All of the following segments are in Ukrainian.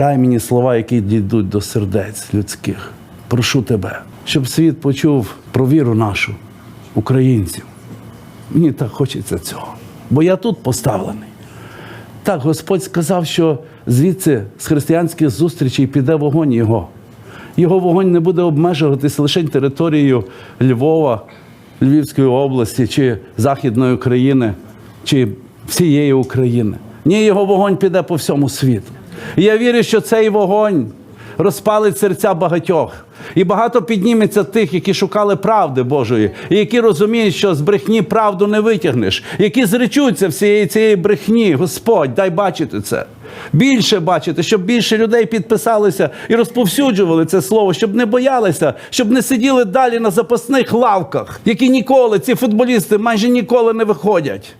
Дай мені слова, які дійдуть до сердець людських. Прошу тебе, щоб світ почув про віру нашу, українців. Мені так хочеться цього. Бо я тут поставлений. Так, Господь сказав, що звідси з християнських зустрічей піде вогонь Його. Його вогонь не буде обмежуватись лише територією Львова, Львівської області чи Західної України, чи всієї України. Ні, його вогонь піде по всьому світу. І я вірю, що цей вогонь розпалить серця багатьох. І багато підніметься тих, які шукали правди Божої, і які розуміють, що з брехні правду не витягнеш, які зречуться всієї цієї брехні. Господь, дай бачити це. Більше бачити, щоб більше людей підписалися і розповсюджували це слово, щоб не боялися, щоб не сиділи далі на запасних лавках, які ніколи, ці футболісти майже ніколи не виходять.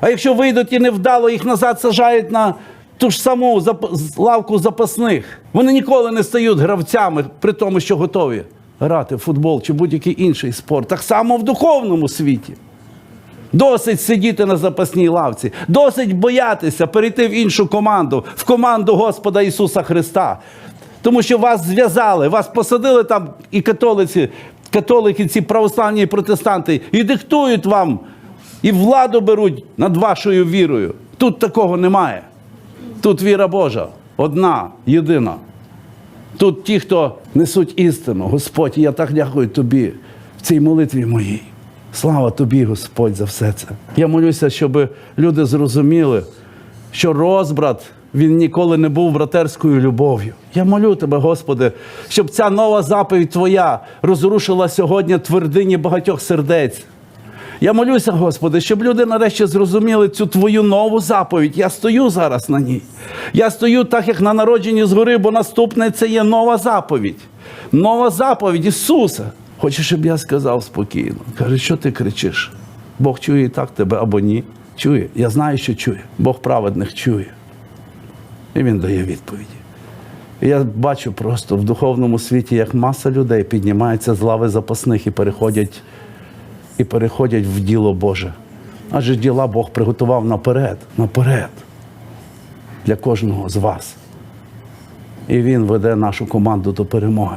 А якщо вийдуть і невдало, їх назад сажають на ту ж саму лавку запасних. Вони ніколи не стають гравцями, при тому, що готові грати в футбол чи будь-який інший спорт. Так само в духовному світі. Досить сидіти на запасній лавці, досить боятися перейти в іншу команду, в команду Господа Ісуса Христа. Тому що вас зв'язали, вас посадили там і католиці, католики, ці православні і протестанти, і диктують вам, і владу беруть над вашою вірою. Тут такого немає. Тут віра Божа, одна, єдина. Тут ті, хто несуть істину. Господь, я так дякую тобі в цій молитві моїй. Слава тобі, Господь, за все це. Я молюся, щоб люди зрозуміли, що розбрат він ніколи не був братерською любов'ю. Я молю тебе, Господи, щоб ця нова заповідь Твоя розрушила сьогодні твердині багатьох сердець. Я молюся, Господи, щоб люди нарешті зрозуміли цю твою нову заповідь. Я стою зараз на ній. Я стою так, як на народженні згори, бо наступне це є нова заповідь. Нова заповідь Ісуса. Хочеш, щоб я сказав спокійно. Каже, що ти кричиш? Бог чує і так тебе або ні. Чує. Я знаю, що чує. Бог праведних чує. І він дає відповіді. Я бачу просто в духовному світі, як маса людей піднімається з лави запасних і переходять і переходять в діло Боже. Адже діла Бог приготував наперед, наперед для кожного з вас. І Він веде нашу команду до перемоги.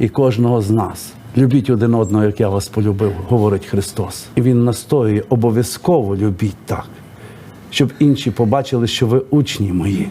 І кожного з нас. Любіть один одного, як я вас полюбив, говорить Христос. І Він настоює обов'язково любіть так, щоб інші побачили, що ви учні мої.